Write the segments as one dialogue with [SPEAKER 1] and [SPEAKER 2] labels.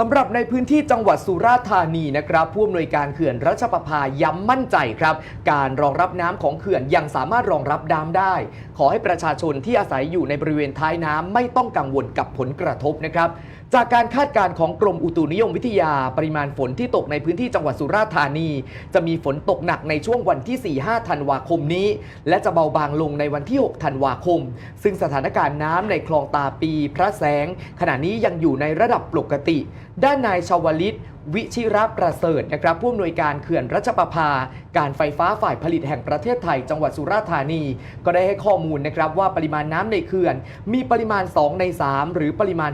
[SPEAKER 1] สำหรับในพื้นที่จังหวัดสุราษฎร์ธานีนะครับผู้อำนวยการเขื่อนรัชประภาย้ำมั่นใจครับ การรองรับน้ำของเขื่อนยังสามารถรองรับน้ำได้ ขอให้ประชาชนที่อาศัยอยู่ในบริเวณท้ายน้ำไม่ต้องกังวลกับผลกระทบนะครับจากการคาดการณ์ของกรมอุตุนิยมวิทยา ปริมาณฝนที่ตกในพื้นที่จังหวัดสุราษฎร์ธานี จะมีฝนตกหนักในช่วงวันที่ 4-5 ธันวาคมนี้ และจะเบาบางลงในวันที่ 6 ธันวาคม ซึ่งสถานการณ์น้ำในคลองตาปี พระแสง ขณะนี้ยังอยู่ในระดับปกติด้านนายชาวลิต วิชิรประเสริฐนะครับผู้อำนวยการเขื่อนรัชประภา การไฟฟ้าฝ่ายผลิตแห่งประเทศไทย จังหวัดสุราษฎร์ธานี ก็ได้ให้ข้อมูลนะครับว่าปริมาณน้ำในเขื่อน มีปริมาณ 2 ใน 3 หรือปริมาณ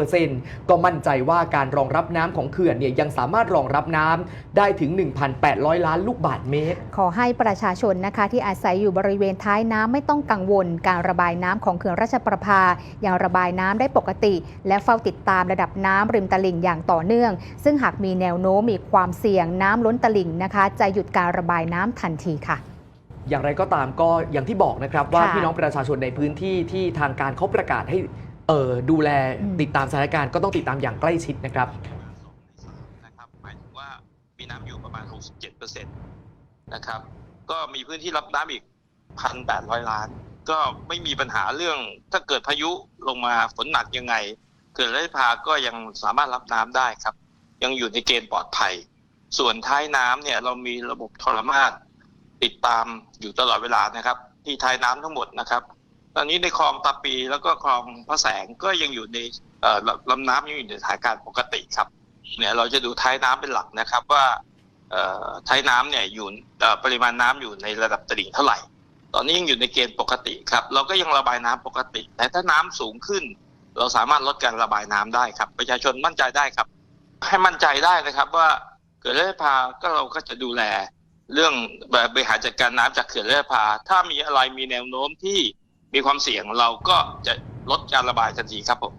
[SPEAKER 1] 67%ก็มั่นใจว่าการรองรับน้ำของเขื่อนเนี่ยยังสามารถรองรับน้ำได้ถึง 1,800 ล้านลูกบาศก์เมตร
[SPEAKER 2] ขอให้ประชาชนนะคะที่อาศัยอยู่บริเวณท้ายน้ำไม่ต้องกังวล การระบายน้ำของเขื่อนราชประภายังระบายน้ำได้ปกติ และเฝ้าติดตามระดับน้ำริมตลิ่งอย่างต่อเนื่องซึ่งหากมีแนวโน้มมีความเสี่ยงน้ำล้นตลิ่งนะคะ จะหยุดการระบายน้ำทันทีค่ะ
[SPEAKER 1] อย่างไรก็ตามก็อย่างที่บอกนะครับว่า
[SPEAKER 2] ค่ะ
[SPEAKER 1] พี่น้องประชาชนในพื้นที่ที่ทางการเขาประกาศให้เออดูแล
[SPEAKER 2] อืม
[SPEAKER 1] ติดตามสถานการณ์ก็ต้องติดตามอย่างใกล้ชิดนะครับ
[SPEAKER 3] นะครับหมายถึงว่ามีน้ำอยู่ประมาณ 67%นะครับ ก็มีพื้นที่รับน้ำอีก 1,800 ล้าน ก็ไม่มีปัญหาเรื่องถ้าเกิดพายุลงมาฝนหนักยังไง เกิดไรพาก็ยังสามารถรับน้ำได้ครับ ยังอยู่ในเกณฑ์ปลอดภัย ส่วนท้ายน้ำเนี่ยเรามีระบบทรมาตติดตามอยู่ตลอดเวลานะครับ ที่ท้ายน้ำทั้งหมดนะครับ ตอนนี้ในคลองตาปีแล้วก็คลองพระแสงก็ยังอยู่ในลำน้ำยังอยู่ในสถานการณ์ปกติครับเนี่ยเราจะดูท้ายน้ำเป็นหลักนะครับว่าท้ายน้ำเนี่ยอยู่ปริมาณน้ำอยู่ในระดับตลิ่งเท่าไหร่ ตอนนี้ยังอยู่ในเกณฑ์ปกติครับ เราก็ยังระบายน้ำปกติ แต่ถ้าน้ำสูงขึ้น เราสามารถลดการระบายน้ำได้ครับ ประชาชนมั่นใจได้ครับ ให้มั่นใจได้นะครับ ว่าเขื่อนแร่พาก็เราก็จะดูแล เรื่องบริหารจัดการน้ำจากเขื่อนแร่พา ถ้ามีอะไรมีแนวโน้มที่มีความเสี่ยงเราก็จะลดการระบายทันทีครับผม